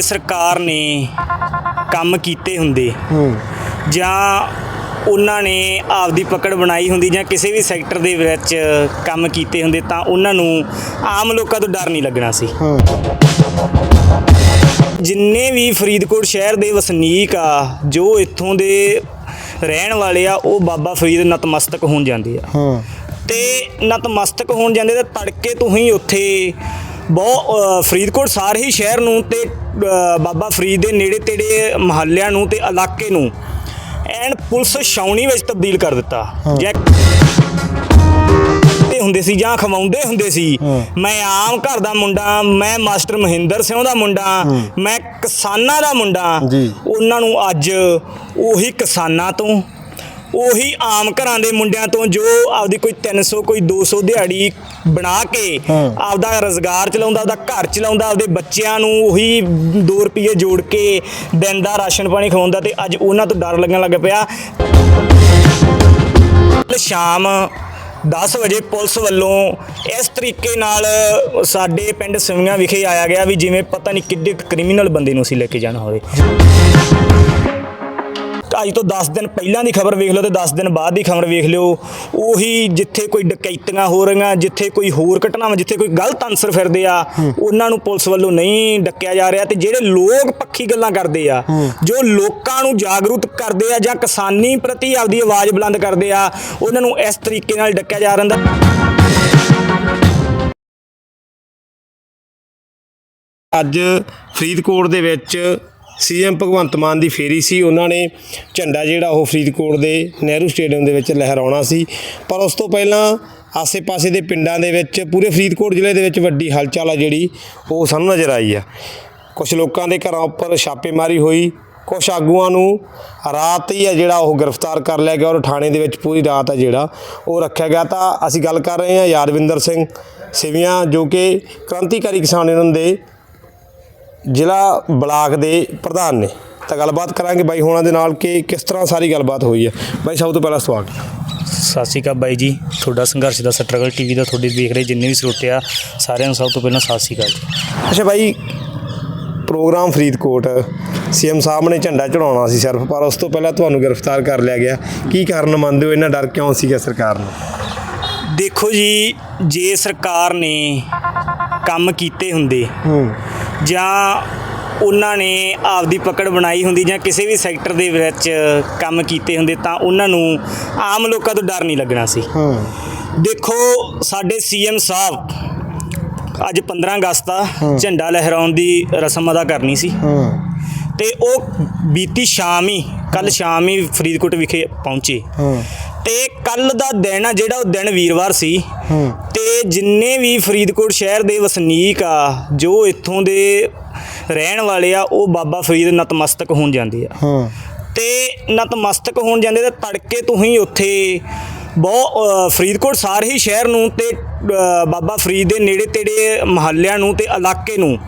ਸਰਕਾਰ ਨੇ ਕੰਮ ਕੀਤੇ ਹੁੰਦੇ। ਜਾਂ ਉਹਨਾਂ ਨੇ ਆਪਦੀ ਪਕੜ ਬਣਾਈ ਹੁੰਦੀ ਜਾਂ ਕਿਸੇ ਵੀ ਸੈਕਟਰ ਦੇ ਵਿੱਚ ਕੰਮ ਕੀਤੇ ਹੁੰਦੇ ਤਾਂ ਉਹਨਾਂ ਨੂੰ ਆਮ ਲੋਕਾਂ ਤੋਂ ਡਰ ਨਹੀਂ ਲੱਗਣਾ ਸੀ। ਹੂੰ। ਜਿੰਨੇ ਵੀ ਫਰੀਦਕੋਟ ਸ਼ਹਿਰ ਦੇ ਵਸਨੀਕ ਆ ਜੋ ਇੱਥੋਂ ਦੇ ਰਹਿਣ ਵਾਲੇ ਆ ਉਹ ਬਾਬਾ ਫਰੀਦ ਨਤਮਸਤਕ ਹੋਣ ਜਾਂਦੇ ਆ। ਹੂੰ। ਤੇ ਨਤਮਸਤਕ ਹੋਣ ਜਾਂਦੇ ਤੇ ਤੜਕੇ ਤੋਂ ਹੀ ਉੱਥੇ ਬਹੁਤ ਫਰੀਦਕੋਟ ਸਾਰੇ ਹੀ ਸ਼ਹਿਰ ਨੂੰ ਤੇ ਬਾਬਾ ਫਰੀਦ ਦੇ ਨੇੜੇ ਤੇੜੇ ਮਹੱਲਿਆਂ ਨੂੰ ਤੇ ਇਲਾਕੇ ਨੂੰ ਐਨ ਪੁਲਿਸ ਛਾਉਣੀ ਵਿੱਚ ਤਬਦੀਲ ਕਰ ਦਿੱਤਾ। ਜੈ ਤੇ ਹੁੰਦੇ ਸੀ ਜਾਂ ਖਵਾਉਂਦੇ ਹੁੰਦੇ ਸੀ। ਮੈਂ ਆਮ ਘਰ ਦਾ ਮੁੰਡਾ ਮੈਂ ਮਾਸਟਰ ਮਹਿੰਦਰ ਸਿੰਘ ਦਾ ਮੁੰਡਾ ਮੈਂ ਕਿਸਾਨਾਂ ਦਾ ਮੁੰਡਾ। ਉਹਨਾਂ ਨੂੰ ਅੱਜ ਉਹੀ ਕਿਸਾਨਾਂ ਤੋਂ ਉਹੀ ਆਮ ਘਰਾਂ ਦੇ ਮੁੰਡਿਆਂ ਤੋਂ ਜੋ ਆਪਦੀ ਕੋਈ 300 ਕੋਈ 200 ਦਿਹਾੜੀ ਬਣਾ ਕੇ। ਆਪਦਾ ਰੋਜ਼ਗਾਰ ਚਲਾਉਂਦਾ ਆਪਦਾ ਘਰ ਚਲਾਉਂਦਾ ਆਪਦੇ ਬੱਚਿਆਂ ਨੂੰ ਉਹੀ 2 ਰੁਪਏ ਜੋੜ ਕੇ ਦਿਨ ਦਾ ਰਾਸ਼ਨ ਪਾਣੀ ਖਵਾਉਂਦਾ ਤੇ ਅੱਜ ਉਹਨਾਂ ਤੋਂ ਡਰ ਲੱਗਣ ਲੱਗ ਪਿਆ ਸ਼ਾਮ 10 ਵਜੇ ਪੁਲਿਸ ਵੱਲੋਂ ਇਸ ਤਰੀਕੇ ਨਾਲ ਸਾਡੇ ਪਿੰਡ ਸਿਵੀਆਂ ਵਿਖੇ ਆਇਆ ਗਿਆ ਵੀ ਜਿਵੇਂ ਪਤਾ ਨਹੀਂ ਕਿੱਡੇ ਕ੍ਰਿਮੀਨਲ ਬੰਦੇ ਨੂੰ ਅਸੀਂ ਲੈ ਕੇ ਜਾਣਾ ਹੋਵੇ ਅੱਜ ਤੋਂ 10 ਦਿਨ ਪਹਿਲਾਂ ਦੀ ਖਬਰ ਵੇਖ ਲਓ ਤੇ 10 ਦਿਨ ਬਾਅਦ ਦੀ ਖਬਰ ਵੇਖ ਲਿਓ। ਉਹੀ ਜਿੱਥੇ ਕੋਈ ਡਕੈਤੀਆਂ ਹੋ ਰਹੀਆਂ, ਜਿੱਥੇ ਕੋਈ ਹੋਰ ਘਟਨਾਵਾਂ, ਜਿੱਥੇ ਕੋਈ ਗਲਤ ਅਨਸਰ ਫਿਰਦੇ ਆ, ਉਹਨਾਂ ਨੂੰ ਪੁਲਿਸ ਵੱਲੋਂ ਨਹੀਂ ਡੱਕਿਆ ਜਾ ਰਿਹਾ ਤੇ ਜਿਹੜੇ ਲੋਕ ਪੱਖੀ ਗੱਲਾਂ ਕਰਦੇ ਆ, ਜੋ ਲੋਕਾਂ ਨੂੰ ਜਾਗਰੂਕ ਕਰਦੇ ਆ ਜਾਂ ਕਿਸਾਨੀ ਪ੍ਰਤੀ ਆਪਦੀ ਆਵਾਜ਼ ਬੁਲੰਦ ਕਰਦੇ ਆ, ਉਹਨਾਂ ਨੂੰ ਇਸ ਤਰੀਕੇ ਨਾਲ ਡੱਕਿਆ ਜਾ ਰਿਹਾ ਅੱਜ ਫਰੀਦਕੋਟ ਦੇ ਵਿੱਚ ਸੀਐਮ ਭਗਵੰਤ ਮਾਨ ਦੀ ਫੇਰੀ ਸੀ। ਉਹਨਾਂ ਨੇ ਝੰਡਾ ਜਿਹੜਾ ਉਹ ਫਰੀਦਕੋਟ ਦੇ ਨਹਿਰੂ ਸਟੇਡੀਅਮ ਦੇ ਵਿੱਚ ਲਹਿਰਾਉਣਾ ਸੀ। ਪਰ ਉਸ ਤੋਂ ਪਹਿਲਾਂ ਆਸੇ-ਪਾਸੇ ਦੇ ਪਿੰਡਾਂ ਦੇ ਵਿੱਚ, ਪੂਰੇ ਫਰੀਦਕੋਟ ਜ਼ਿਲ੍ਹੇ ਦੇ ਵਿੱਚ ਵੱਡੀ ਹਲਚਲ ਆ ਜਿਹੜੀ, ਉਹ ਸਾਨੂੰ ਨਜ਼ਰ ਆਈ ਆ। ਕੁਝ ਲੋਕਾਂ ਦੇ ਘਰਾਂ ਉੱਪਰ ਛਾਪੇਮਾਰੀ ਹੋਈ। ਕੁਝ ਆਗੂਆਂ ਨੂੰ ਰਾਤ ਹੀ ਆ ਜਿਹੜਾ ਉਹ ਗ੍ਰਿਫਤਾਰ ਕਰ ਲਿਆ ਗਿਆ ਔਰ ਥਾਣੇ ਦੇ ਵਿੱਚ ਪੂਰੀ ਰਾਤ ਆ ਜਿਹੜਾ ਉਹ ਰੱਖਿਆ ਗਿਆ। ਤਾਂ ਅਸੀਂ ਗੱਲ ਕਰ ਰਹੇ ਹਾਂ ਯਾਦਵਿੰਦਰ ਸਿੰਘ ਸਿਵੀਆਂ, ਜੋ ਕਿ ਕ੍ਰਾਂਤੀਕਾਰੀ ਕਿਸਾਨ ਯੂਨੀਅਨ ਦੇ ਜ਼ਿਲ੍ਹਾ ਬਲਾਕ ਦੇ ਪ੍ਰਧਾਨ ਨੇ। ਤਾਂ ਗੱਲਬਾਤ ਕਰਾਂਗੇ ਬਾਈ ਹੋਣਾ ਦੇ ਨਾਲ ਕਿ ਕਿਸ ਤਰ੍ਹਾਂ ਸਾਰੀ ਗੱਲਬਾਤ ਹੋਈ ਹੈ। ਬਾਈ ਸਭ ਤੋਂ ਪਹਿਲਾਂ ਸਵਾਗਤ ਸਤਿ ਸ਼੍ਰੀ ਅਕਾਲ ਬਾਈ ਜੀ। ਤੁਹਾਡਾ ਸੰਘਰਸ਼ ਦਾ ਸਟਰਗਲ ਟੀਵੀ ਦਾ ਤੁਹਾਡੇ ਦੇਖ ਰਹੇ ਜਿੰਨੇ ਵੀ ਸਰੋਤੇ ਆ ਸਾਰਿਆਂ ਨੂੰ ਸਭ ਤੋਂ ਪਹਿਲਾਂ ਸਤਿ ਸ਼੍ਰੀ ਅਕਾਲ ਜੀ। ਅੱਛਾ ਬਾਈ ਪ੍ਰੋਗਰਾਮ ਫਰੀਦਕੋਟ ਸੀਐਮ ਸਾਹਿਬ ਨੇ ਝੰਡਾ ਚੜਾਉਣਾ ਸੀ ਸਿਰਫ ਪਰ ਉਸ ਤੋਂ ਪਹਿਲਾਂ ਤੁਹਾਨੂੰ ਗ੍ਰਿਫਤਾਰ ਕਰ ਲਿਆ ਗਿਆ। ਕੀ ਕਾਰਨ ਮੰਨਦੇ ਹੋ? ਇਹਨਾਂ ਡਰ ਕਿਉਂ ਸੀਗਾ ਸਰਕਾਰ ਨੂੰ? ਦੇਖੋ ਜੀ ਜੇ ਸਰਕਾਰ ਨੇ ਕੰਮ ਕੀਤੇ ਹੁੰਦੇ ਹੂੰ। ਜਾਂ ਉਹਨਾਂ ਨੇ ਆਪਦੀ ਪਕੜ ਬਣਾਈ ਹੁੰਦੀ ਜਾਂ ਕਿਸੇ ਵੀ ਸੈਕਟਰ ਦੇ ਵਿੱਚ ਕੰਮ ਕੀਤੇ ਹੁੰਦੇ ਤਾਂ ਉਹਨਾਂ ਨੂੰ ਆਮ ਲੋਕਾਂ ਤੋਂ ਡਰ ਨਹੀਂ ਲੱਗਣਾ ਸੀ। ਹੂੰ। ਦੇਖੋ ਸਾਡੇ ਸੀਐਮ ਸਾਹਿਬ ਅੱਜ 15 ਅਗਸਤ ਆ ਝੰਡਾ ਲਹਿਰਾਉਣ ਦੀ ਰਸਮ ਅਦਾ ਕਰਨੀ ਸੀ। ਹੂੰ। ਤੇ ਉਹ ਬੀਤੀ ਸ਼ਾਮ ਹੀ। ਕੱਲ ਸ਼ਾਮ ਹੀ ਫਰੀਦਕੋਟ ਵਿਖੇ ਪਹੁੰਚੇ। ਹੂੰ। ਤੇ ਕੱਲ ਦਾ ਦਿਨ ਆ ਜਿਹੜਾ ਉਹ ਦਿਨ ਵੀਰਵਾਰ ਸੀ। ਹੂੰ। ਤੇ ਜਿੰਨੇ ਵੀ ਫਰੀਦਕੋਟ ਸ਼ਹਿਰ ਦੇ ਵਸਨੀਕ ਆ ਜੋ ਇੱਥੋਂ ਦੇ ਰਹਿਣ ਵਾਲੇ ਆ ਉਹ ਬਾਬਾ ਫਰੀਦ ਨਤਮਸਤਕ ਹੋਣ ਜਾਂਦੇ ਆ। ਹੂੰ। ਤੇ ਨਤਮਸਤਕ ਹੋਣ ਜਾਂਦੇ ਤੇ ਤੜਕੇ ਤੋਂ ਹੀ ਉੱਥੇ ਬਹੁਤ ਫਰੀਦਕੋਟ ਸਾਰੇ ਹੀ ਸ਼ਹਿਰ ਨੂੰ ਤੇ ਬਾਬਾ ਫਰੀਦ ਦੇ ਨੇੜੇ ਤੇੜੇ ਮਹੱਲਿਆਂ ਨੂੰ ਤੇ ਇਲਾਕੇ ਨੂੰ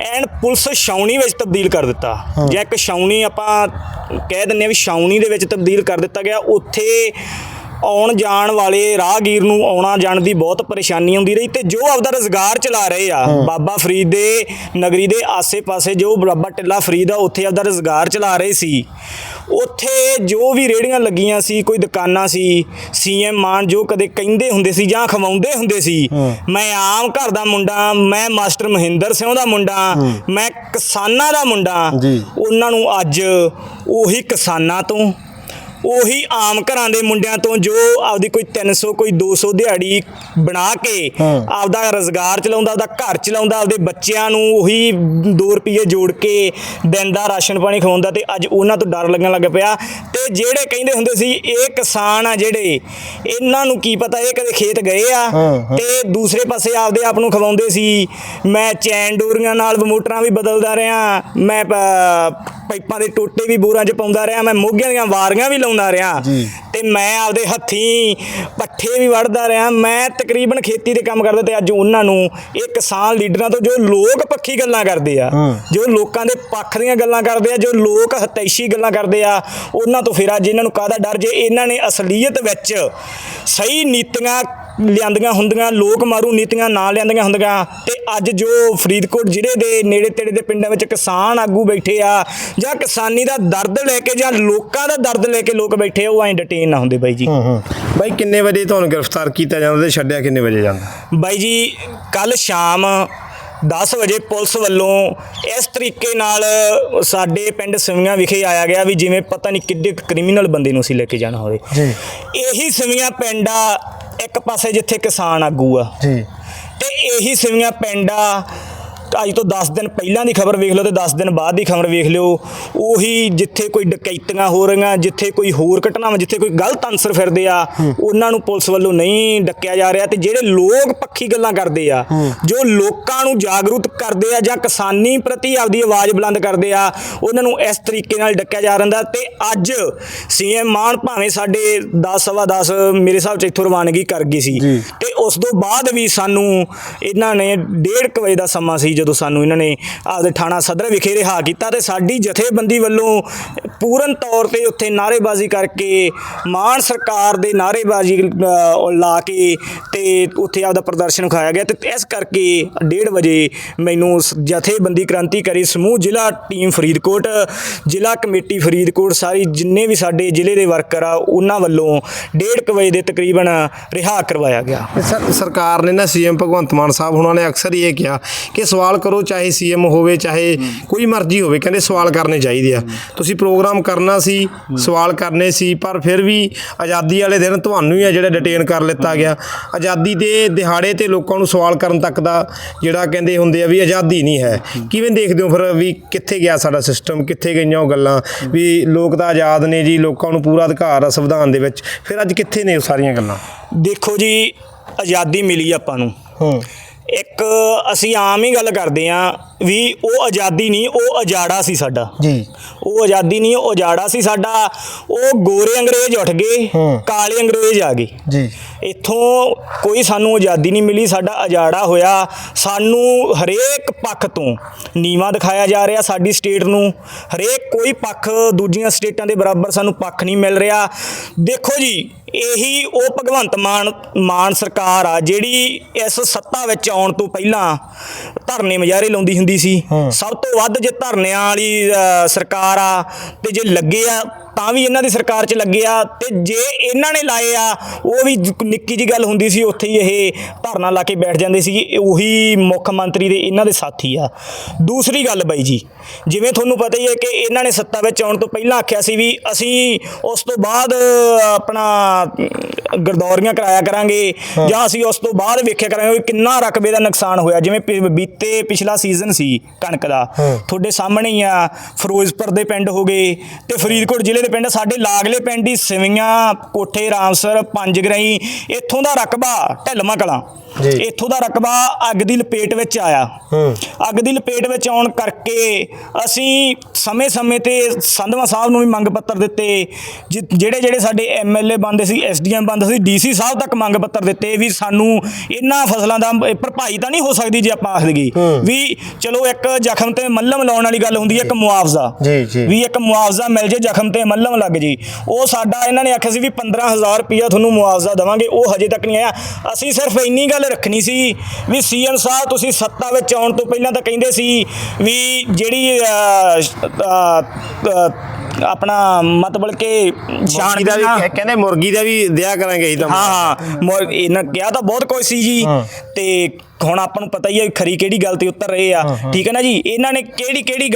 ਐਨ ਪੁਲਿਸ ਛਾਉਣੀ ਵਿੱਚ ਤਬਦੀਲ ਕਰ ਦਿੱਤਾ। ਜਾਂ ਇੱਕ ਛਾਉਣੀ ਆਪਾਂ ਕਹਿ ਦਿੰਨੇ ਆ ਵੀ ਛਾਉਣੀ ਦੇ ਵਿੱਚ ਤਬਦੀਲ ਕਰ ਦਿੱਤਾ ਗਿਆ ਉੱਥੇ ਆਉਣ ਜਾਣ ਵਾਲੇ ਰਾਹਗੀਰ ਨੂੰ ਆਉਣਾ ਜਾਣ ਦੀ ਬਹੁਤ ਪਰੇਸ਼ਾਨੀ ਆਉਂਦੀ ਰਹੀ ਤੇ ਜੋ ਆਪਦਾ ਰੋਜ਼ਗਾਰ ਚਲਾ ਰਹੇ ਆ ਬਾਬਾ ਫਰੀਦ ਦੇ ਨਗਰੀ ਦੇ ਆਸੇ-ਪਾਸੇ ਜੋ ਬਾਬਾ ਟਿੱਲਾ ਫਰੀਦ ਆ ਉੱਥੇ ਆਪਦਾ ਰੋਜ਼ਗਾਰ ਚਲਾ ਰਹੇ ਸੀ। ਉੱਥੇ ਜੋ ਵੀ ਰੇੜੀਆਂ ਲੱਗੀਆਂ ਸੀ ਕੋਈ ਦੁਕਾਨਾਂ ਸੀ ਸੀਐਮ ਮਾਨ ਜੋ ਕਦੇ ਕਹਿੰਦੇ ਹੁੰਦੇ ਸੀ ਜਾਂ ਖਵਾਉਂਦੇ ਹੁੰਦੇ ਸੀ ਮੈਂ ਆਮ ਘਰ ਦਾ ਮੁੰਡਾ ਮੈਂ ਮਾਸਟਰ ਮਹਿੰਦਰ ਸਿੰਘ ਦਾ ਮੁੰਡਾ ਮੈਂ ਕਿਸਾਨਾਂ ਦਾ ਮੁੰਡਾ। ਉਹਨਾਂ ਨੂੰ ਅੱਜ ਉਹੀ ਕਿਸਾਨਾਂ ਤੋਂ ਉਹੀ ਆਮ ਘਰਾਂ ਦੇ ਮੁੰਡਿਆਂ ਤੋਂ ਜੋ ਆਪਦੀ ਕੋਈ 300 ਕੋਈ 200 ਦਿਹਾੜੀ ਬਣਾ ਕੇ। ਆਪਦਾ ਰੋਜ਼ਗਾਰ ਚਲਾਉਂਦਾ ਆਪਦਾ ਘਰ ਚਲਾਉਂਦਾ ਆਪਦੇ ਬੱਚਿਆਂ ਨੂੰ ਉਹੀ 2 ਰੁਪਏ ਜੋੜ ਕੇ ਦਿਨ ਦਾ ਰਾਸ਼ਨ ਪਾਣੀ ਖਵਾਉਂਦਾ ਤੇ ਅੱਜ ਉਹਨਾਂ ਤੋਂ ਡਰ ਲੱਗਣ ਲੱਗ ਪਿਆ ਤੇ ਜਿਹੜੇ ਕਹਿੰਦੇ ਹੁੰਦੇ ਸੀ ਇਹ ਕਿਸਾਨ ਆ ਜਿਹੜੇ ਇਹਨਾਂ ਨੂੰ ਕੀ ਪਤਾ ਇਹ ਕਦੇ ਖੇਤ ਗਏ ਆ। ਤੇ ਦੂਸਰੇ ਪਾਸੇ ਆਪਦੇ ਆਪ ਨੂੰ ਖਵਾਉਂਦੇ ਸੀ ਮੈਂ ਚੈਨ ਡੋਰੀਆਂ ਨਾਲ ਮੋਟਰਾਂ ਵੀ ਬਦਲਦਾ ਰਿਹਾ ਮੈਂ ਪਾਈਪਾਂ ਦੇ ਟੋਟੇ ਵੀ ਬੋਰਾਂ 'ਚ ਪਾਉਂਦਾ ਰਿਹਾ ਮੈਂ ਮੋਗਿਆਂ ਦੀਆਂ ਵਾਰੀਆਂ ਵੀ ਲਾਉਂਦਾ ਰਿਹਾ। ਤੇ ਮੈਂ ਆਪਦੇ ਹੱਥੀਂ ਪੱਠੇ ਵੀ ਵੜਦਾ ਰਿਹਾ ਮੈਂ ਤਕਰੀਬਨ ਖੇਤੀ ਦੇ ਕੰਮ ਕਰਦਾ ਤੇ ਅੱਜ ਉਹਨਾਂ ਨੂੰ ਇਹ ਕਿਸਾਨ ਲੀਡਰਾਂ ਤੋਂ ਜੋ ਲੋਕ ਪੱਖੀ ਗੱਲਾਂ ਕਰਦੇ ਆ। ਜੋ ਲੋਕਾਂ ਦੇ ਪੱਖ ਦੀਆਂ ਗੱਲਾਂ ਕਰਦੇ ਆ ਜੋ ਲੋਕ ਹਤੈਸ਼ੀ ਗੱਲਾਂ ਕਰਦੇ ਆ ਉਹਨਾਂ ਤੋਂ ਫਿਰ ਅੱਜ ਇਹਨਾਂ ਨੂੰ ਕਾਹਦਾ ਡਰ ਜੇ ਇਹਨਾਂ ਨੇ ਅਸਲੀਅਤ ਵਿੱਚ ਸਹੀ ਨੀਤੀਆਂ ਲਿਆਂਦੀਆਂ ਹੁੰਦੀਆਂ ਲੋਕ ਮਾਰੂ ਨੀਤੀਆਂ ਨਾ ਲਿਆਂਦੀਆਂ ਹੁੰਦੀਆਂ। ਤੇ ਅੱਜ ਜੋ ਫਰੀਦਕੋਟ ਜ਼ਿਲ੍ਹੇ ਦੇ ਨੇੜੇ ਤੇੜੇ ਦੇ ਪਿੰਡਾਂ ਵਿੱਚ ਕਿਸਾਨ ਆਗੂ ਬੈਠੇ ਆ ਜਾਂ ਕਿਸਾਨੀ ਦਾ ਦਰਦ ਲੈ ਕੇ ਜਾਂ ਲੋਕਾਂ ਦਾ ਦਰਦ ਲੈ ਕੇ ਲੋਕ ਬੈਠੇ ਆ ਉਹ ਐਂ ਡਿਟੇਨ ਨਾ ਹੁੰਦੇ ਬਾਈ ਜੀ। ਬਾਈ ਕਿੰਨੇ ਵਜੇ ਤੁਹਾਨੂੰ ਗ੍ਰਿਫਤਾਰ ਕੀਤਾ ਜਾਂਦਾ ਤੇ ਛੱਡਿਆ ਕਿੰਨੇ ਵਜੇ ਜਾਂਦਾ? ਬਾਈ ਜੀ ਕੱਲ ਸ਼ਾਮ 10 ਵਜੇ ਪੁਲਿਸ ਵੱਲੋਂ ਇਸ ਤਰੀਕੇ ਨਾਲ ਸਾਡੇ ਪਿੰਡ ਸਿਵੀਆਂ ਵਿਖੇ ਆਇਆ ਗਿਆ ਵੀ ਜਿਵੇਂ ਪਤਾ ਨਹੀਂ ਕਿੱਡੇ ਕ੍ਰਿਮੀਨਲ ਬੰਦੇ ਨੂੰ ਅਸੀਂ ਲੈ ਕੇ ਜਾਣਾ ਹੋਵੇ। ਜੀ। ਇਹੀ ਸਿਵੀਆਂ ਪਿੰਡ ਆ ਇੱਕ ਪਾਸੇ ਜਿੱਥੇ ਕਿਸਾਨ ਆਗੂ ਆ। ਜੀ। ਤੇ ਇਹੀ ਸਿਵੀਆਂ ਪਿੰਡ ਆ ਅੱਜ ਤੋਂ 10 ਦਿਨ ਪਹਿਲਾਂ ਦੀ ਖਬਰ ਵੇਖ ਲਓ ਤੇ 10 ਦਿਨ ਬਾਅਦ ਦੀ ਖਬਰ ਵੇਖ ਲਿਓ। ਉਹੀ ਜਿੱਥੇ ਕੋਈ ਡਕੈਤੀਆਂ ਹੋ ਰਹੀਆਂ ਜਿੱਥੇ ਕੋਈ ਹੋਰ ਘਟਨਾਵਾਂ ਜਿੱਥੇ ਕੋਈ ਗਲਤ ਅਨਸਰ ਫਿਰਦੇ ਆ ਉਹਨਾਂ ਨੂੰ ਪੁਲਿਸ ਵੱਲੋਂ ਨਹੀਂ ਡੱਕਿਆ ਜਾ ਰਿਹਾ ਤੇ ਜਿਹੜੇ ਲੋਕ ਪੱਖੀ ਗੱਲਾਂ ਕਰਦੇ ਆ ਜੋ ਲੋਕਾਂ ਨੂੰ ਜਾਗਰੂਕ ਕਰਦੇ ਆ ਜਾਂ ਕਿਸਾਨੀ ਪ੍ਰਤੀ ਆਪਦੀ ਆਵਾਜ਼ ਬੁਲੰਦ ਕਰਦੇ ਆ ਉਹਨਾਂ ਨੂੰ ਇਸ ਤਰੀਕੇ ਨਾਲ ਡੱਕਿਆ ਜਾ ਰਹਿੰਦਾ ਤੇ ਅੱਜ ਸੀਐਮ ਮਾਨ ਭਾਵੇਂ ਸਾਡੇ 10 ਸਵਾ 10 ਮੇਰੇ ਹਿਸਾਬ ਚ ਇੱਥੋਂ ਰਵਾਨਗੀ ਕਰ ਗਈ ਸੀ। ਤੇ ਉਸ ਤੋਂ ਬਾਅਦ ਵੀ ਸਾਨੂੰ ਇਹਨਾਂ ਨੇ 1:30 ਵਜੇ ਦਾ ਸਮਾਂ ਸੀ ਜਦੋਂ ਸਾਨੂੰ ਇਹਨਾਂ ਨੇ ਆਪਦੇ ਥਾਣਾ ਸਦਰ ਵਿਖੇ ਰਿਹਾ ਕੀਤਾ ਤੇ ਸਾਡੀ ਜਥੇਬੰਦੀ ਵੱਲੋਂ ਪੂਰਨ ਤੌਰ ਤੇ ਉੱਥੇ ਨਾਅਰੇਬਾਜ਼ੀ ਕਰਕੇ ਮਾਨ ਸਰਕਾਰ ਦੇ ਨਾਅਰੇਬਾਜ਼ੀ ਅ, ਲਾ ਕੇ ਤੇ ਉੱਥੇ ਆਪਦਾ ਪ੍ਰਦਰਸ਼ਨ ਖਾਇਆ ਗਿਆ ਤੇ ਇਸ ਕਰਕੇ 1:30 ਵਜੇ ਮੈਨੂੰ ਜਥੇਬੰਦੀ ਕ੍ਰਾਂਤੀਕਾਰੀ ਸਮੂਹ ਜ਼ਿਲ੍ਹਾ ਟੀਮ ਫਰੀਦਕੋਟ ਜ਼ਿਲ੍ਹਾ ਕਮੇਟੀ ਫਰੀਦਕੋਟ ਸਾਰੀ ਜਿੰਨੇ ਵੀ ਸਾਡੇ ਜ਼ਿਲ੍ਹੇ ਦੇ ਵਰਕਰ ਆ ਉਹਨਾਂ ਵੱਲੋਂ 1:30 ਵਜੇ ਦੇ ਤਕਰੀਬਨ ਰਿਹਾ ਕਰਵਾਇਆ ਗਿਆ। ਸਰਕਾਰ ਨੇ ਨਾ ਸੀਐਮ ਭਗਵੰਤ ਮਾਨ ਸਾਹਿਬ ਉਹਨਾਂ ਨੇ ਅਕਸਰ ਇਹ ਕਿਹਾ ਕਿ ਸਵਾਲ ਕਰੋ ਚਾਹੇ ਸੀਐਮ ਹੋਵੇ ਚਾਹੇ ਕੋਈ ਮਰਜ਼ੀ ਹੋਵੇ ਕਹਿੰਦੇ ਸਵਾਲ ਕਰਨੇ ਚਾਹੀਦੇ ਆ। ਤੁਸੀਂ ਪ੍ਰੋਗਰਾਮ ਕਰਨਾ ਸੀ ਸਵਾਲ ਕਰਨੇ ਸੀ ਪਰ ਫਿਰ ਵੀ ਆਜ਼ਾਦੀ ਵਾਲੇ ਦਿਨ ਤੁਹਾਨੂੰ ਹੀ ਆ ਜਿਹੜਾ ਡਿਟੇਨ ਕਰ ਲਿੱਤਾ ਗਿਆ। ਆਜ਼ਾਦੀ ਦੇ ਦਿਹਾੜੇ ਤੇ ਲੋਕਾਂ ਨੂੰ ਸਵਾਲ ਕਰਨ ਤੱਕ ਦਾ ਜਿਹੜਾ ਕਹਿੰਦੇ ਹੁੰਦੇ ਆ ਵੀ ਆਜ਼ਾਦੀ ਨਹੀਂ ਹੈ। ਕਿਵੇਂ ਦੇਖਦੇ ਹੋ ਫਿਰ ਵੀ ਕਿੱਥੇ ਗਿਆ ਸਾਡਾ ਸਿਸਟਮ ਕਿੱਥੇ ਗਈਆਂ ਉਹ ਗੱਲਾਂ? ਵੀ ਲੋਕ ਤਾਂ ਆਜ਼ਾਦ ਨੇ ਜੀ ਲੋਕਾਂ ਨੂੰ ਪੂਰਾ ਅਧਿਕਾਰ ਆ ਸੰਵਿਧਾਨ ਦੇ ਵਿੱਚ। ਫਿਰ ਅੱਜ ਕਿੱਥੇ ਨੇ ਉਹ ਸਾਰੀਆਂ ਗੱਲਾਂ? ਦੇਖੋ ਜੀ ਆਜ਼ਾਦੀ ਮਿਲੀ ਆਪਾਂ ਨੂੰ। ਹੂੰ। ਇੱਕ ਅਸੀਂ ਆਮ ਹੀ ਗੱਲ ਕਰਦੇ ਆਂ ਵੀ ਉਹ ਆਜ਼ਾਦੀ ਨਹੀਂ ਉਹ ਉਜਾੜਾ ਸੀ ਸਾਡਾ। ਜੀ। ਉਹ ਆਜ਼ਾਦੀ ਨਹੀਂ ਉਹ ਉਜਾੜਾ ਸੀ ਸਾਡਾ। ਉਹ ਗੋਰੇ ਅੰਗਰੇਜ਼ ਉੱਠ ਗਏ। ਕਾਲੇ ਅੰਗਰੇਜ਼ ਆ ਗਏ। ਜੀ। ਇੱਥੋਂ ਕੋਈ ਸਾਨੂੰ ਆਜ਼ਾਦੀ ਨਹੀਂ ਮਿਲੀ ਸਾਡਾ ਅਜਾੜਾ ਹੋਇਆ। ਸਾਨੂੰ ਹਰੇਕ ਪੱਖ ਤੋਂ ਨੀਵਾ ਦਿਖਾਇਆ ਜਾ ਰਿਹਾ ਸਾਡੀ ਸਟੇਟ ਨੂੰ। ਹਰੇਕ ਕੋਈ ਪੱਖ ਦੂਜੀਆਂ ਸਟੇਟਾਂ ਦੇ ਬਰਾਬਰ ਸਾਨੂੰ ਪੱਖ ਨਹੀਂ ਮਿਲ ਰਿਹਾ। ਦੇਖੋ ਜੀ ਇਹੀ ਉਹ ਭਗਵੰਤ ਮਾਨ ਮਾਨ ਸਰਕਾਰ ਆ ਜਿਹੜੀ ਇਸ ਸੱਤਾ ਵਿੱਚ ਆਉਣ ਤੋਂ ਪਹਿਲਾਂ ਧਰਨੇ ਮਜਾਰੇ ਲਾਉਂਦੀ ਹੁੰਦੀ ਸੀ। ਸਭ ਤੋਂ ਵੱਧ ਜੇ ਧਰਨਿਆਂ ਵਾਲੀ ਸਰਕਾਰ ਆ ਤੇ ਜੇ ਲੱਗੇ ਆ ਤਾਂ ਵੀ ਇਹਨਾਂ ਦੀ ਸਰਕਾਰ 'ਚ ਲੱਗੇ ਆ ਤੇ ਜੇ ਇਹਨਾਂ ਨੇ ਲਾਏ ਆ ਉਹ ਵੀ ਨਿੱਕੀ ਜੀ ਗੱਲ ਹੁੰਦੀ ਸੀ ਉੱਥੇ ਹੀ ਇਹ ਧਰਨਾ ਲਾ ਕੇ ਬੈਠ ਜਾਂਦੇ ਸੀ ਉਹੀ ਮੁੱਖ ਮੰਤਰੀ ਦੇ ਇਹਨਾਂ ਦੇ ਸਾਥੀ ਆ। ਦੂਸਰੀ ਗੱਲ ਬਾਈ ਜੀ ਜਿਵੇਂ ਤੁਹਾਨੂੰ ਪਤਾ ਹੀ ਹੈ ਕਿ ਇਹਨਾਂ ਨੇ ਸੱਤਾ ਵਿੱਚ ਆਉਣ ਤੋਂ ਪਹਿਲਾਂ ਆਖਿਆ ਸੀ ਵੀ ਅਸੀਂ ਉਸ ਤੋਂ ਬਾਅਦ ਆਪਣਾ ਗਰਦੌਰੀਆਂ ਕਰਾਇਆ ਕਰਾਂਗੇ ਜਾਂ ਅਸੀਂ ਉਸ ਤੋਂ ਬਾਅਦ ਵੇਖਿਆ ਕਰਾਂਗੇ ਵੀ ਕਿੰਨਾ ਰਕਬੇ ਦਾ ਨੁਕਸਾਨ ਹੋਇਆ ਜਿਵੇਂ ਪਿ- ਬੀਤੇ ਪਿਛਲਾ ਸੀਜ਼ਨ ਸੀ ਕਣਕ ਦਾ। ਤੁਹਾਡੇ ਸਾਹਮਣੇ ਹੀ ਆ ਫਿਰੋਜ਼ਪੁਰ ਦੇ ਪਿੰਡ ਹੋ ਗਏ ਤੇ ਫਰੀਦਕੋਟ ਜ਼ਿਲ੍ਹੇ ਦੇ ਪਿੰਡ ਸਾਡੇ ਲਾਗਲੇ ਪਿੰਡ ਹੀ ਸਿਵੀਆਂ ਕੋਠੇ ਰਾਮਸਰ ਪੰਜਗਰਾਈ ਇੱਥੋਂ ਦਾ ਰਕਬਾ ਢਿਲਮਾ ਕਲਾਂ। ਜੀ। ਇੱਥੋਂ ਦਾ ਰਕਬਾ ਅੱਗ ਦੀ ਲਪੇਟ ਵਿੱਚ ਆਇਆ। ਹੂੰ। ਅੱਗ ਦੀ ਲਪੇਟ ਵਿੱਚ ਆਉਣ ਕਰਕੇ ਅਸੀਂ ਸਮੇਂ-ਸਮੇਂ ਤੇ ਸੰਧਵਾ ਸਾਹਿਬ ਨੂੰ ਵੀ ਮੰਗ ਪੱਤਰ ਦਿੱਤੇ ਜਿਹੜੇ ਜਿਹੜੇ ਸਾਡੇ ਐਮਐਲਏ ਬੰਦੇ ਸੀ ਐਸਡੀਐਮ ਬੰਦੇ ਸੀ ਡੀਸੀ ਸਾਹਿਬ ਤੱਕ ਮੰਗ ਪੱਤਰ ਦਿੱਤੇ ਵੀ ਸਾਨੂੰ ਇਹਨਾਂ ਫਸਲਾਂ ਦਾ ਭਰਪਾਈ ਤਾਂ ਨਹੀਂ ਹੋ ਸਕਦੀ ਜੇ ਆਪਾਂ ਆਖ ਲਈਏ ਵੀ ਚਲੋ ਇੱਕ ਜ਼ਖਮ ਤੇ ਮੱਲਮ ਲਾਉਣ ਵਾਲੀ ਗੱਲ ਹੁੰਦੀ ਹੈ ਇੱਕ ਮੁਆਵਜ਼ਾ। ਜੀ, ਜੀ। ਵੀ ਇੱਕ ਮੁਆਵਜ਼ਾ ਮਿਲ ਜੇ ਜ਼ਖਮ ਤੇ ਮੱਲਮ ਲੱਗ ਜੇ। ਉਹ ਸਾਡਾ ਇਹਨਾਂ ਨੇ ਆਖਿਆ ਸੀ ਵੀ 15000 ਰੁਪਇਆ ਤੁਹਾਨੂੰ ਮੁਆਵਜ਼ਾ ਦੇਵਾਂਗੇ ਉਹ ਹਜੇ ਤੱਕ ਨਹੀਂ ਆਇਆ। ਅਸੀਂ ਸਿਰਫ ਇੰਨੀ ਗੱਲ ਰੱਖਣੀ ਸੀ ਵੀ ਸੀਐਮ ਸਾਹਿਬ ਤੁਸੀਂ ਸੱਤਾ ਵਿੱਚ ਆਉਣ ਤੋਂ ਪਹਿਲਾਂ ਤਾਂ ਕਹਿੰਦੇ ਸੀ ਵੀ ਜਿਹੜੀ ਆਪਣਾ ਮਤਲਬ ਕਿ ਮੁਰਗੀ ਦਾ ਵੀ ਜਾਣ ਕਹਿ- ਕਹਿੰਦੇ ਮੁਰਗੀ ਦਾ ਵੀ ਦਿਆ ਕਰਾਂਗੇ ਅਸੀਂ ਤਾਂ ਹਾਂ ਹਾਂ ਮੋ- ਇਹਨਾਂ ਕਿਹਾ ਤਾਂ ਬਹੁਤ ਕੁਝ ਸੀ ਜੀ। ਤੇ ਹੁਣ ਆਪਾਂ ਨੂੰ ਪਤਾ ਹੀ ਹੈ ਖਰੀ ਕਿਹੜੀ ਗੱਲ ਤੇ ਉਤਰ ਰਹੇ ਆ। ਠੀਕ ਹੈ ਨਾ ਜੀ? ਇਹਨਾਂ ਨੇ ਕਿਹੜੀ ਕਿਹੜੀ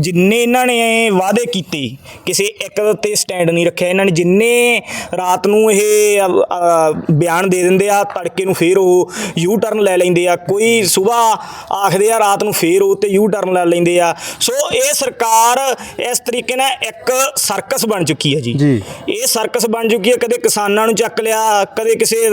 ਜਿੰਨੇ ਇਹਨਾਂ ਨੇ ਵਾਅਦੇ ਕੀਤੇ ਕਿਸੇ ਇੱਕ ਤੇ ਸਟੈਂਡ ਨਹੀਂ ਰੱਖਿਆ। ਇਹਨਾਂ ਨੇ ਜਿੰਨੇ ਰਾਤ ਨੂੰ ਇਹ ਬਿਆਨ ਦੇ ਦਿੰਦੇ ਆ ਤੜਕੇ ਨੂੰ ਫੇਰ ਉਹ ਯੂ ਟਰਨ ਲੈ ਲੈਂਦੇ ਆ। ਕੋਈ ਸਵੇਰ ਆਖਦੇ ਆ ਰਾਤ ਨੂੰ ਫੇਰ ਉਹ ਤੇ ਯੂ ਟਰਨ ਲੈ ਲੈਂਦੇ ਆ। ਸੋ ਇਹ ਸਰਕਾਰ ਇਸ ਤਰੀਕੇ ਨਾਲ ਇੱਕ ਸਰਕਸ ਬਣ ਚੁੱਕੀ ਹੈ ਜੀ। ਇਹ ਸਰਕਸ ਬਣ ਚੁੱਕੀ ਹੈ। ਕਦੇ ਕਿਸਾਨਾਂ ਨੂੰ ਚੱਕ ਲਿਆ ਕਦੇ ਕਿਸੇ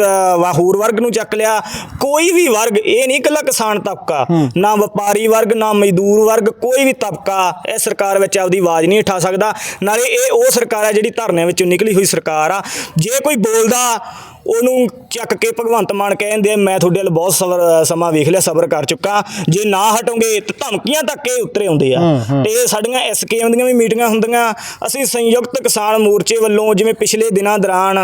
ਹੋਰ ਵਰਗ ਨੂੰ ਚੱਕ ਲਿਆ। ਕੋਈ ਵੀ ਵਰਗ ਇਹ ਨਹੀਂ ਇਕੱਲਾ ਕਿਸਾਨ ਤਬਕਾ ਨਾ ਵਪਾਰੀ ਵਰਗ ਨਾ ਮਜ਼ਦੂਰ ਵਰਗ ਕੋਈ ਵੀ ਤਬਕਾ ਇਹ ਸਰਕਾਰ ਵਿੱਚ ਆਪਦੀ ਆਵਾਜ਼ ਨਹੀਂ ਉਠਾ ਸਕਦਾ। ਨਾਲੇ ਇਹ ਉਹ ਸਰਕਾਰ ਹੈ ਜਿਹੜੀ ਧਰਨਿਆਂ ਵਿੱਚੋਂ ਨਿਕਲੀ ਹੋਈ ਸਰਕਾਰ ਆ। ਜੇ ਕੋਈ ਬੋਲਦਾ ਉਹਨੂੰ ਚੱਕ ਕੇ ਭਗਵੰਤ ਮਾਨ ਕਹਿੰਦੇ ਮੈਂ ਤੁਹਾਡੇ ਵੱਲ ਬਹੁਤ ਸਬਰ ਸਮਾਂ ਵੇਖ ਲਿਆ ਸਬਰ ਕਰ ਚੁੱਕਾ। ਜੇ ਨਾ ਹਟੋਗੇ ਤੇ ਧਮਕੀਆਂ ਤੱਕ ਇਹ ਉੱਤਰੇ ਆਉਂਦੇ ਆ। ਤੇ ਸਾਡੀਆਂ ਐਸਕੇਐਮ ਦੀਆਂ ਵੀ ਮੀਟਿੰਗਾਂ ਹੁੰਦੀਆਂ। ਅਸੀਂ ਸੰਯੁਕਤ ਕਿਸਾਨ ਮੋਰਚੇ ਵੱਲੋਂ ਜਿਵੇਂ ਪਿਛਲੇ ਦਿਨਾਂ ਦੌਰਾਨ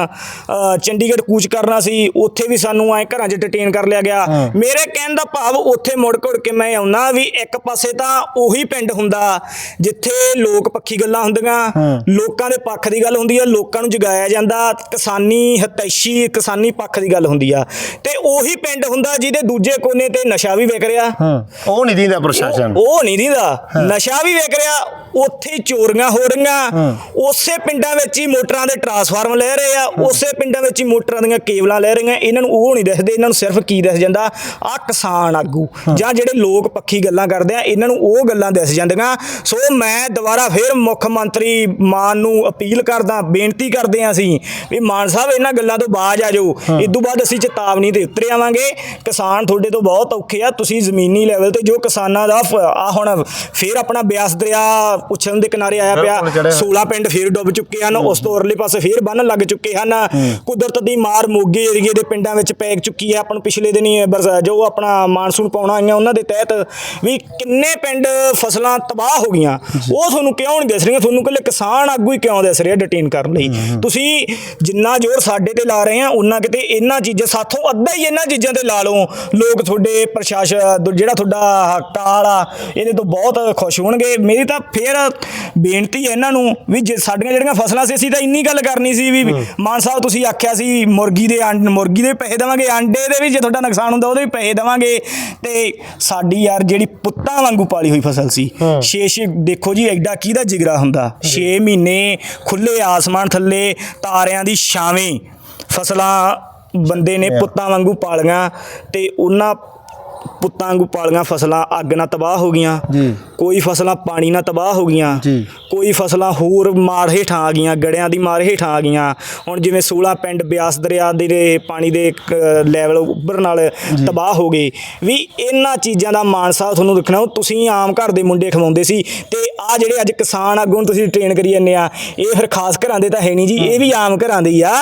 ਚੰਡੀਗੜ੍ਹ ਕੂਚ ਕਰਨਾ ਸੀ ਉੱਥੇ ਵੀ ਸਾਨੂੰ ਐ ਘਰਾਂ 'ਚ ਡਿਟੇਨ ਕਰ ਲਿਆ ਗਿਆ। ਮੇਰੇ ਕਹਿਣ ਦਾ ਭਾਵ ਉੱਥੇ ਮੁੜ ਘੁੜ ਕੇ ਮੈਂ ਆਉਣਾ ਵੀ ਇੱਕ ਪਾਸੇ ਤਾਂ ਉਹੀ ਪਿੰਡ ਹੁੰਦਾ ਜਿੱਥੇ ਲੋਕ ਪੱਖੀ ਗੱਲਾਂ ਹੁੰਦੀਆਂ ਲੋਕਾਂ ਦੇ ਪੱਖ ਦੀ ਗੱਲ ਹੁੰਦੀ ਆ ਲੋਕਾਂ ਨੂੰ ਜਗਾਇਆ ਜਾਂਦਾ ਕਿਸਾਨੀ ਹਤੈਸ਼ੀ ਕਿਸਾਨੀ ਪੱਖ ਦੀ ਗੱਲ ਹੁੰਦੀ ਆ। ਤੇ ਉਹੀ ਪਿੰਡ ਹੁੰਦਾ ਜਿਹਦੇ ਦੂਜੇ ਕੋਨੇ ਤੇ ਨਸ਼ਾ ਵੀ ਵਿਕ ਰਿਹਾ। ਉਹ ਨਹੀਂ ਦਿੰਦਾ ਪ੍ਰਸ਼ਾਸਨ। ਉਹ ਨਹੀਂ ਦਿੰਦਾ। ਨਸ਼ਾ ਵੀ ਵਿਕ ਰਿਹਾ ਉੱਥੇ ਹੀ ਚੋਰੀਆਂ ਹੋ ਰਹੀਆਂ। ਉਸੇ ਪਿੰਡਾਂ ਵਿੱਚ ਹੀ ਮੋਟਰਾਂ ਦੇ ਟਰਾਂਸਫਾਰਮ ਲੈ ਰਹੇ ਆ ਉਸੇ ਪਿੰਡਾਂ ਵਿੱਚ ਹੀ ਮੋਟਰਾਂ ਦੀਆਂ ਕੇਬਲਾਂ ਲੈ ਰਹੀਆਂ। ਇਹਨਾਂ ਨੂੰ ਉਹ ਨਹੀਂ ਦਿਖਦੇ ਇਹਨਾਂ ਨੂੰ ਸਿਰਫ ਕੀ ਦਿਖ ਜਾਂਦਾ? ਆ ਕਿਸਾਨ ਆਗੂ। ਜਾਂ ਜਿਹੜੇ ਲੋਕ ਪੱਖੀ ਗੱਲਾਂ ਕਰਦੇ ਆ ਇਹਨਾਂ ਨੂੰ ਉਹ ਗੱਲਾਂ ਦਿਸ ਜਾਂਦੀਆਂ। ਸੋ ਮੈਂ ਦੁਬਾਰਾ ਫਿਰ ਮੁੱਖ ਮੰਤਰੀ ਮਾਨ ਨੂੰ ਅਪੀਲ ਕਰਦਾ ਬੇਨਤੀ ਕਰਦੇ ਆ ਅਸੀਂ ਵੀ ਮਾਨ ਸਾਹਿਬ ਇਹਨਾਂ ਗੱਲਾਂ ਤੋਂ ਬਾਜ ਆ ਜਾਓ। ਇਦੋਂ ਬਾਅਦ ਅਸੀਂ ਚੇਤਾਵਨੀ ਤੇ ਉਤਰੇ ਆਵਾਂਗੇ। ਕਿਸਾਨ ਤੁਹਾਡੇ ਤੋਂ ਬਹੁਤ ਔਖੇ ਆ ਤੁਸੀਂ ਜ਼ਮੀਨੀ ਲੈਵਲ ਤੇ ਜੋ ਕਿਸਾਨਾਂ ਦਾ ਆ ਹੁਣ ਫੇਰ ਆਪਣਾ ਬਿਆਸ ਦਰਿਆ ਪੁੱਛਣ ਦੇ ਕਿਨਾਰੇ ਆਇਆ ਪਿਆ। ਬਿਲਕੁਲ ਚੜ੍ਹਿਆ। 16 ਪਿੰਡ ਫੇਰ ਡੁੱਬ ਚੁੱਕੇ ਹਨ ਉਸ ਤੋਂ ਉਰਲੇ ਪਾਸੇ ਫੇਰ ਬੰਨ ਲੱਗ ਚੁੱਕੇ ਹਨ। ਕੁਦਰਤ ਦੀ ਮਾਰ ਮੋਗੇ ਏਰੀਏ ਦੇ ਪਿੰਡਾਂ ਵਿੱਚ ਪੈਗ ਚੁੱਕੀ ਹੈ ਆਪਾਂ ਨੂੰ ਪਿਛਲੇ ਦਿਨੀ ਜੋ ਆਪਣਾ ਮਾਨਸੂਨ ਪਾਉਣਾ ਆਈਆਂ ਉਹਨਾਂ ਦੇ ਤਹਿਤ ਵੀ ਕਿੰਨੇ ਪਿੰਡ ਫਸਲਾਂ ਤਬਾਹ ਹੋ ਗਈਆਂ। ਉਹ ਤੁਹਾਨੂੰ ਕਿਉਂ ਨਹੀਂ ਦਿਸ ਰਹੀਆਂ? ਤੁਹਾਨੂੰ ਇਕੱਲੇ ਕਿਸਾਨ ਆਗੂ ਹੀ ਕਿਉਂ ਦਿਸ ਰਹੇ ਡਿਟੇਨ ਕਰਨ ਲਈ? ਤੁਸੀਂ ਜਿੰਨਾ ਜ਼ੋਰ ਸਾਡੇ ਤੇ ਲਾ ਰਹੇ ਆ ਉਹਨਾਂ ਕਿਤੇ ਇਹਨਾਂ ਚੀਜ਼ਾਂ ਸਾਥੋਂ ਅੱਧਾ ਹੀ ਇਹਨਾਂ ਚੀਜ਼ਾਂ ਤੇ ਲਾ ਲਓ। ਲੋਕ ਤੁਹਾਡੇ ਪ੍ਰਸ਼ਾਸਨ ਜਿਹੜਾ ਤੁਹਾਡਾ ਕਾਲ ਆ ਇਹਦੇ ਤੋਂ ਬਹੁਤ ਖੁਸ਼ ਹੋਣਗੇ। ਮੇਰੀ ਤਾਂ ਫੇਰ ਬੇਨਤੀ ਹੈ ਇਹਨਾਂ ਨੂੰ ਵੀ ਜੇ ਸਾਡੀਆਂ ਜਿਹੜੀਆਂ ਫਸਲਾਂ ਸੀ ਅਸੀਂ ਤਾਂ ਇੰਨੀ ਗੱਲ ਕਰਨੀ ਸੀ ਵੀ ਮਾਨ ਸਾਹਿਬ ਤੁਸੀਂ ਆਖਿਆ ਸੀ ਮੁਰਗੀ ਦੇ ਮੁਰਗੀ ਦੇ ਪੈਸੇ ਦੇਵਾਂਗੇ ਆਂਡੇ ਦੇ ਵੀ ਜੇ ਤੁਹਾਡਾ ਨੁਕਸਾਨ ਹੁੰਦਾ ਉਹਦੇ ਪੈਸੇ ਦੇਵਾਂਗੇ ਤੇ ਸਾਡੀ ਯਾਰ ਜਿਹੜੀ ਪੁੱਤਾਂ ਵਾਂਗੂ ਪਾਲੀ ਹੋਈ ਫਸਲ ਸੀ ਛੇ ਛੇ ਦੇਖੋ ਜੀ ਐਡਾ ਕਿਹਦਾ ਜਿਗਰਾ ਹੁੰਦਾ? 6 ਮਹੀਨੇ ਖੁੱਲੇ ਆਸਮਾਨ ਥੱਲੇ ਤਾਰਿਆਂ ਦੀ ਛਾਵੇਂ ਫਸਲਾਂ ਬੰਦੇ ਨੇ ਪੁੱਤਾਂ ਵਾਂਗੂ ਪਾਲੀਆਂ ਤੇ ਉਹਨਾਂ ਪੁੱਤਾਂ ਵਾਂਗੂ ਪਾਲੀਆਂ ਫਸਲਾਂ ਅੱਗ ਨਾਲ ਤਬਾਹ ਹੋ ਗਈਆਂ। ਜੀ। ਕੋਈ ਫਸਲਾਂ ਪਾਣੀ ਨਾਲ ਤਬਾਹ ਹੋ ਗਈਆਂ। ਜੀ। ਕੋਈ ਫਸਲਾਂ ਹੋਰ ਮਾਰ ਹੇਠਾਂ ਆ ਗਈਆਂ ਗੜਿਆਂ ਦੀ ਮਾਰ ਹੇਠਾਂ ਆ ਗਈਆਂ। ਹੁਣ ਜਿਵੇਂ 16 ਪਿੰਡ ਬਿਆਸ ਦਰਿਆ ਦੇ ਦੇ ਪਾਣੀ ਦੇ ਲੈਵਲ ਉੱਭਰ ਨਾਲ ਤਬਾਹ ਹੋ ਗਏ। ਵੀ ਇਹਨਾਂ ਚੀਜ਼ਾਂ ਦਾ ਮਾਨ ਸਾਹਿਬ ਤੁਹਾਨੂੰ ਦੇਖਣਾ ਤੁਸੀਂ ਆਮ ਘਰ ਦੇ ਮੁੰਡੇ ਖਵਾਉਂਦੇ ਸੀ। ਤੇ ਆ ਜਿਹੜੇ ਅੱਜ ਕਿਸਾਨ ਆਗੂ ਨੂੰ ਤੁਸੀਂ ਟ੍ਰੇਨ ਕਰੀ ਜਾਂਦੇ ਆ ਇਹ ਫਿਰ ਖਾਸ ਘਰਾਂ ਦੇ ਤਾਂ ਹੈ ਨਹੀਂ ਜੀ ਇਹ ਵੀ ਆਮ ਘਰਾਂ ਦੇ ਹੀ ਆ।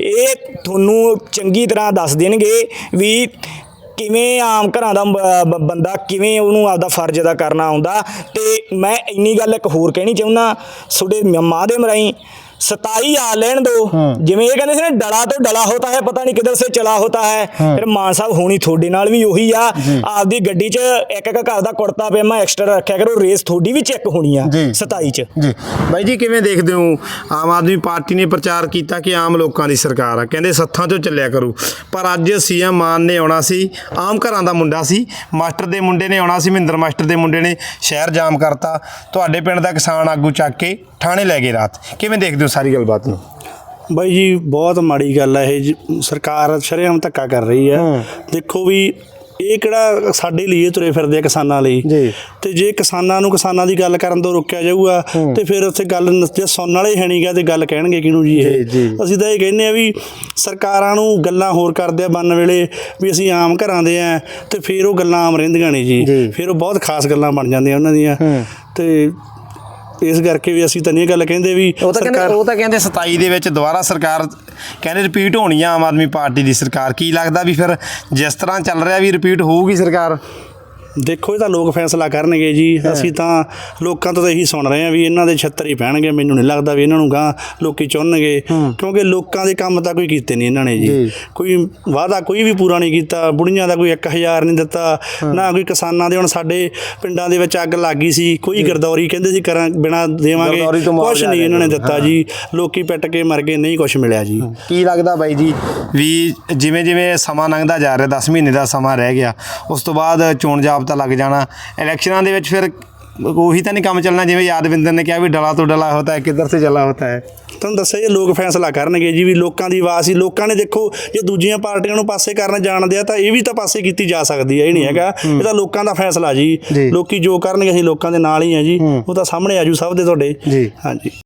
ਇਹ ਤੁਹਾਨੂੰ ਚੰਗੀ ਤਰ੍ਹਾਂ ਦੱਸ ਦੇਣਗੇ ਵੀ ਕਿਵੇਂ ਆਮ ਘਰਾਂ ਦਾ ਬ- ਬੰਦਾ ਕਿਵੇਂ ਉਹਨੂੰ ਆਪਦਾ ਫਰਜ਼ ਅਦਾ ਕਰਨਾ ਆਉਂਦਾ? ਤੇ ਮੈਂ ਇੰਨੀ ਗੱਲ ਇੱਕ ਹੋਰ ਕਹਿਣੀ ਚਾਹੁੰਦਾ, ਤੁਹਾਡੇ ਮਾਧਿਅਮ ਰਾਹੀਂ 27 ਆ ਲੈਣ ਦੋ। ਜਿਵੇਂ ਇਹ ਕਹਿੰਦੇ ਸੀ ਨਾ ਡਲਾ ਤੋਂ ਡਲਾ ਹੋਤਾ ਹੈ ਪਤਾ ਨਹੀਂ ਕਿਧਰ ਸੇ ਚਲਾ ਹੋਤਾ ਹੈ। ਫਿਰ ਮਾਨ ਸਾਹਿਬ ਹੋਣੀ ਤੁਹਾਡੇ ਨਾਲ ਵੀ ਉਹੀ ਆ। ਆਪਦੀ ਗੱਡੀ 'ਚ ਇੱਕ ਇੱਕ ਘਰ ਦਾ ਕੁੜਤਾ ਪਜਾਮਾ ਐਕਸਟਰਾ ਰੱਖਿਆ ਕਰੋ ਰੇਸ ਤੁਹਾਡੀ ਵੀ ਚੈੱਕ ਹੋਣੀ ਆ ਜੀ। 27 'ਚ। ਜੀ। ਬਾਈ ਜੀ ਕਿਵੇਂ ਦੇਖਦੇ ਹੋ? ਆਮ ਆਦਮੀ ਪਾਰਟੀ ਨੇ ਪ੍ਰਚਾਰ ਕੀਤਾ ਕਿ ਆਮ ਲੋਕਾਂ ਦੀ ਸਰਕਾਰ ਆ। ਕਹਿੰਦੇ ਸੱਥਾਂ ਚੋਂ ਚੱਲਿਆ ਕਰੂ। ਪਰ ਅੱਜ ਸੀਐਮ ਮਾਨ ਨੇ ਆਉਣਾ ਸੀ ਆਮ ਘਰਾਂ ਦਾ ਮੁੰਡਾ ਸੀ। ਮਾਸਟਰ ਦੇ ਮੁੰਡੇ ਨੇ ਆਉਣਾ ਸੀ ਮਹਿੰਦਰ ਮਾਸਟਰ ਦੇ ਮੁੰਡੇ ਨੇ। ਸ਼ਹਿਰ ਜਾਮ ਕਰਤਾ। ਤੁਹਾਡੇ ਪਿੰਡ ਦਾ ਕਿਸਾਨ ਆਗੂ ਚੱਕ ਕੇ ਥਾਣੇ ਲੈ ਗਏ ਰਾਤ। ਕਿਵੇਂ ਦੇਖਦੇ ਹੋ ਸਾਰੀ ਗੱਲਬਾਤ ਨੂੰ? ਬਾਈ ਜੀ ਬਹੁਤ ਮਾੜੀ ਗੱਲ ਹੈ ਇਹ ਜੀ। ਸਰਕਾਰ ਸ਼ਰੇਆਮ ਧੱਕਾ ਕਰ ਰਹੀ ਹੈ। ਦੇਖੋ ਵੀ ਇਹ ਕਿਹੜਾ ਸਾਡੇ ਲਈ ਇਹ ਤੁਰੇ ਫਿਰਦੇ ਆ ਕਿਸਾਨਾਂ ਲਈ। ਜੀ। ਤੇ ਜੇ ਕਿਸਾਨਾਂ ਨੂੰ ਕਿਸਾਨਾਂ ਦੀ ਗੱਲ ਕਰਨ ਤੋਂ ਰੋਕਿਆ ਜਾਊਗਾ ਤੇ ਫਿਰ ਉੱਥੇ ਗੱਲ ਨ- ਜੇ ਸੁਣਨ ਵਾਲੇ ਹੈ ਨਹੀਂਗਾ ਤੇ ਗੱਲ ਕਹਿਣਗੇ ਕਿਹਨੂੰ ਜੀ ਜੀ, ਇਹ? ਜੀ। ਅਸੀਂ ਤਾਂ ਇਹ ਕਹਿੰਦੇ ਆ ਵੀ ਸਰਕਾਰਾਂ ਨੂੰ ਗੱਲਾਂ ਹੋਰ ਕਰਦੇ ਆ ਬੰਨ ਵੇਲੇ ਵੀ ਅਸੀਂ ਆਮ ਘਰਾਂ ਦੇ ਆ ਤੇ ਫਿਰ ਉਹ ਗੱਲਾਂ ਆਮ ਰਹਿੰਦੀਆਂ ਨੇ ਜੀ। ਜੀ। ਫਿਰ ਉਹ ਬਹੁਤ ਖਾਸ ਗੱਲਾਂ ਬਣ ਜਾਂਦੀਆਂ ਉਹਨਾਂ ਦੀਆਂ। ਤੇ ਇਸ ਕਰਕੇ ਵੀ ਅਸੀਂ ਤਾਂ ਨਹੀਂ ਇਹ ਗੱਲ ਕਹਿੰਦੇ ਵੀ ਉਹ ਤਾਂ ਕਹਿੰਦੇ ਉਹ ਤਾਂ ਕਹਿੰਦੇ 27 ਦੇ ਵਿੱਚ ਦੁਬਾਰਾ ਸਰਕਾਰ ਕਹਿੰਦੇ ਰਿਪੀਟ ਹੋਣੀ ਆ ਆਮ ਆਦਮੀ ਪਾਰਟੀ ਦੀ ਸਰਕਾਰ। ਕੀ ਲੱਗਦਾ ਵੀ ਫਿਰ ਜਿਸ ਤਰ੍ਹਾਂ ਚੱਲ ਰਿਹਾ ਵੀ ਰਿਪੀਟ ਹੋਊਗੀ ਸਰਕਾਰ? ਦੇਖੋ ਇਹ ਤਾਂ ਲੋਕ ਫੈਸਲਾ ਕਰਨਗੇ ਜੀ। ਅਸੀਂ ਤਾਂ ਲੋਕਾਂ ਤੋਂ ਤਾਂ ਇਹੀ ਸੁਣ ਰਹੇ ਹਾਂ ਵੀ ਇਹਨਾਂ ਦੇ 76 ਹੀ ਪੈਣਗੇ। ਮੈਨੂੰ ਨਹੀਂ ਲੱਗਦਾ ਵੀ ਇਹਨਾਂ ਨੂੰ ਗਾਂ ਲੋਕੀ ਚੁਣਨਗੇ। ਕਿਉਂਕਿ ਲੋਕਾਂ ਦੇ ਕੰਮ ਤਾਂ ਕੋਈ ਕੀਤੇ ਨਹੀਂ ਇਹਨਾਂ ਨੇ ਜੀ। ਕੋਈ ਵਾਅਦਾ ਕੋਈ ਵੀ ਪੂਰਾ ਨਹੀਂ ਕੀਤਾ। ਬੁੜੀਆਂ ਦਾ ਕੋਈ 1000 ਨਹੀਂ ਦਿੱਤਾ। ਨਾ ਕੋਈ ਕਿਸਾਨਾਂ ਦੇ ਹੁਣ ਸਾਡੇ ਪਿੰਡਾਂ ਦੇ ਵਿੱਚ ਅੱਗ ਲੱਗ ਗਈ ਸੀ। ਕੋਈ ਗਰਦੌਰੀ ਕਹਿੰਦੇ ਸੀ ਕਰਾਂ ਬਿਨਾ ਦੇਵਾਂਗੇ। ਕੁਝ ਨਹੀਂ ਇਹਨਾਂ ਨੇ ਦਿੱਤਾ ਜੀ। ਲੋਕੀ ਪਿੱਟ ਕੇ ਮਰ ਗਏ ਨਹੀਂ ਕੁਝ ਮਿਲਿਆ ਜੀ। ਕੀ ਲੱਗਦਾ ਬਾਈ ਜੀ? ਵੀ ਜਿਵੇਂ ਜਿਵੇਂ ਸਮਾਂ ਲੰਘਦਾ ਜਾ ਰਿਹਾ 10 ਮਹੀਨੇ ਦਾ ਸਮਾਂ ਰਹਿ ਗਿਆ ਉਸ ਤੋਂ ਬਾਅਦ ਚੋਣ ਜਾਬਤਾ ਲੱਗ ਜਾਣਾ। ਇਲੈਕਸ਼ਨਾਂ ਦੇ ਵਿੱਚ ਫਿਰ ਉਹੀ ਤਾਂ ਨਹੀਂ ਕੰਮ ਚੱਲਣਾ ਜਿਵੇਂ ਯਾਦਵਿੰਦਰ ਨੇ ਕਿਹਾ ਵੀ ਡਲਾ ਤੋਂ ਡਲਾ ਹੋਤਾ ਹੈ ਕਿੱਧਰ ਸੇ ਚਲਾ ਹੋਤਾ ਹੈ। ਤੁਹਾਨੂੰ ਦੱਸਿਆ ਜੀ ਲੋਕ ਫੈਸਲਾ ਕਰਨਗੇ ਜੀ ਵੀ ਲੋਕਾਂ ਦੀ ਆਵਾਜ਼ ਸੀ ਲੋਕਾਂ ਨੇ ਦੇਖੋ ਜੇ ਦੂਜੀਆਂ ਪਾਰਟੀਆਂ ਨੂੰ ਪਾਸੇ ਕਰਨ ਜਾਣਦੇ ਆ ਤਾਂ ਇਹ ਵੀ ਤਾਂ ਪਾਸੇ ਕੀਤੀ ਜਾ ਸਕਦੀ ਹੈ ਇਹ ਨਹੀਂ ਹੈਗਾ। ਇਹ ਤਾਂ ਲੋਕਾਂ ਦਾ ਫੈਸਲਾ ਜੀ। ਜੀ। ਲੋਕੀ ਜੋ ਕਰਨਗੇ ਅਸੀਂ ਲੋਕਾਂ ਦੇ ਨਾਲ ਹੀ ਆ ਜੀ। ਉਹ ਤਾਂ ਸਾਹਮਣੇ ਆਜੂ ਸਭ ਦੇ ਤੁਹਾਡੇ। ਜੀ। ਹਾਂਜੀ।